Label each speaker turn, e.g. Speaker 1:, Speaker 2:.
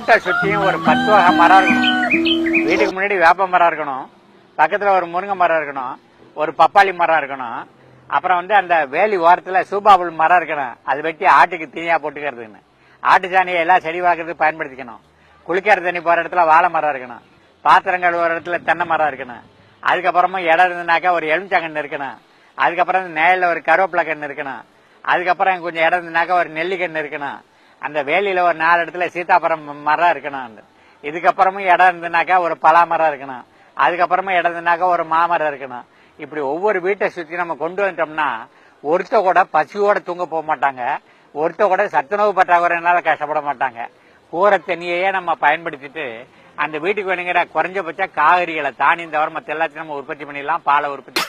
Speaker 1: கூட்டை சுற்றியும் ஒரு பத்து வகை மரம் இருக்கணும். வீட்டுக்கு முன்னாடி வேப்ப மரம் இருக்கணும். பக்கத்தில் ஒரு முருங்கை மரம் இருக்கணும். ஒரு பப்பாளி மரம் இருக்கணும். அப்புறம் வந்து அந்த வேலி ஓரத்தில் சூபாபுல் மரம் இருக்கணும். அது வெட்டி ஆட்டுக்கு தீனியாக போட்டுக்கிறதுன்னு. ஆட்டு சாணியை எல்லாம் செடி வாக்குறதுக்கு பயன்படுத்திக்கணும். குளிக்கிற தண்ணி போகிற இடத்துல வாழை மரம் இருக்கணும். பாத்திரங்கள் ஒரு இடத்துல தென்னை மரம் இருக்கணும். அதுக்கப்புறமா இடம் இருந்ததுனாக்கா ஒரு எலுமிச்சாங்கன்று இருக்கணும். அதுக்கப்புறம் நேரில் ஒரு கருவேப்பிலை கன்று இருக்கணும். அதுக்கப்புறம் கொஞ்சம் இடம் இருந்ததுனாக்கா ஒரு நெல்லிக்கன்று இருக்கணும். அந்த வேலியில ஒரு நாலு இடத்துல சீதாபுரம் மரம் இருக்கணும். அந்த இதுக்கப்புறமும் இடம் இருந்ததுனாக்கா ஒரு பலா மரம் இருக்கணும். அதுக்கப்புறமா இடம் இருந்ததுனாக்கா ஒரு மாமரம் இருக்கணும். இப்படி ஒவ்வொரு வீட்டை சுத்தி நம்ம கொண்டு வந்துட்டோம்னா ஒருத்த கூட பசியோட தூங்க போக மாட்டாங்க. ஒருத்த கூட சத்துணவு பற்றாக்குறையினால கஷ்டப்பட மாட்டாங்க. கூரை தண்ணியையே நம்ம பயன்படுத்திட்டு அந்த வீட்டுக்கு வேணுங்கிற குறைஞ்சபட்ச காய்கறிகளை தானியம் தவிர மற்ற எல்லாத்தையும் நம்ம உற்பத்தி பண்ணிடலாம். பாலை உற்பத்தி